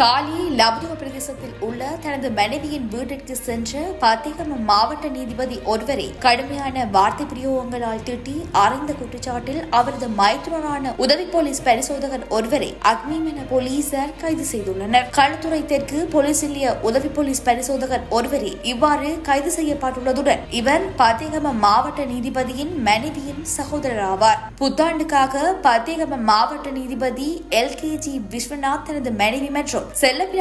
காலி லப்துவ பிரதேசத்தில் உள்ள தனது மனைவியின் வீட்டிற்கு சென்ற பத்திகம மாவட்ட நீதிபதி ஒருவரை கடுமையான வார்த்தை பிரயோகங்களால் திட்டி அறைந்த குற்றச்சாட்டில் அவரது மைத்துனரான உதவி போலீஸ் பரிசோதகர் ஒருவரை அக்னிமென போலீசார் கைது செய்துள்ளனர். களத்துறை தெற்கு போலீஸ் நிலைய உதவி போலீஸ் பரிசோதகர் ஒருவரே இவ்வாறு கைது செய்யப்பட்டுள்ளதுடன் இவர் பத்திகம மாவட்ட நீதிபதியின் மனைவியின் சகோதரர் ஆவார் புத்தாண்டுக்காக பத்திகம மாவட்ட நீதிபதி எல் கே ஜி விஸ்வநாத் தனது மனைவி மற்றும்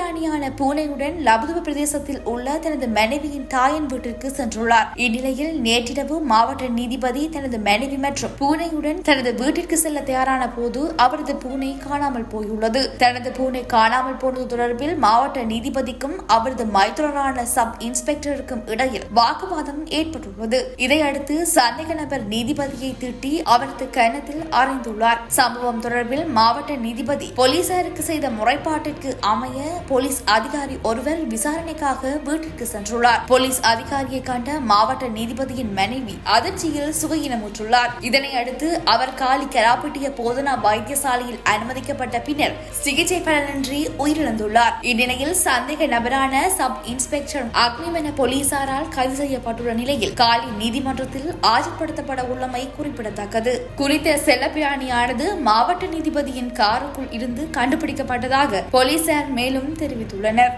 செல்லப்பிராணியான பூனையுடன் லபுதுவ பிரதேசத்தில் உள்ள தனது மனைவியின் தாயின் வீட்டிற்கு சென்றுள்ளார். இந்நிலையில் நேற்றிரவு மாவட்ட நீதிபதி தனது மனைவி மற்றும் பூனையுடன் தனது வீட்டிற்கு செல்ல தயாரான போது அவரது பூனை காணாமல் போயுள்ளது. தனது பூனை காணாமல் போனது தொடர்பில் மாவட்ட நீதிபதிக்கும் அவரது மைத்துனரான சப் இன்ஸ்பெக்டருக்கும் இடையில் வாக்குவாதம் ஏற்பட்டுள்ளது. இதையடுத்து சந்தேக நபர் நீதிபதியை திட்டி அவரது கணத்தில் அறைந்துள்ளார். சம்பவம் தொடர்பில் மாவட்ட நீதிபதி போலீசாருக்கு செய்த முறைப்பாட்டிற்கு அமைய போலீஸ் அதிகாரி ஒருவர் விசாரணைக்காக வீட்டிற்கு சென்றுள்ளார். போலீஸ் அதிகாரியை கண்ட மாவட்ட நீதிபதியின் மனைவி அதிர்ச்சியில் சுகையினமுற்றுள்ளார். இதனை அடுத்து அவர் காலி கராப்பட்டிய போதனா வைத்தியசாலையில் அனுமதிக்கப்பட்ட பின்னர் சிகிச்சை பலனின்றி உயிரிழந்துள்ளார். இந்நிலையில் சந்தேக நபரான சப் இன்ஸ்பெக்டர் அக்னிமென போலீசாரால் கைது செய்யப்பட்டுள்ள நிலையில் காலி நீதிமன்றத்தில் ஆஜர்படுத்தப்பட உள்ளமை குறிப்பிடத்தக்கது. குறித்த செல்லப்பிராணியானது மாவட்ட நீதிபதியின் காருக்குள் இருந்து கண்டுபிடிக்கப்பட்டதாக போலீசார் மேலும் தெரிவித்துள்ளனர்.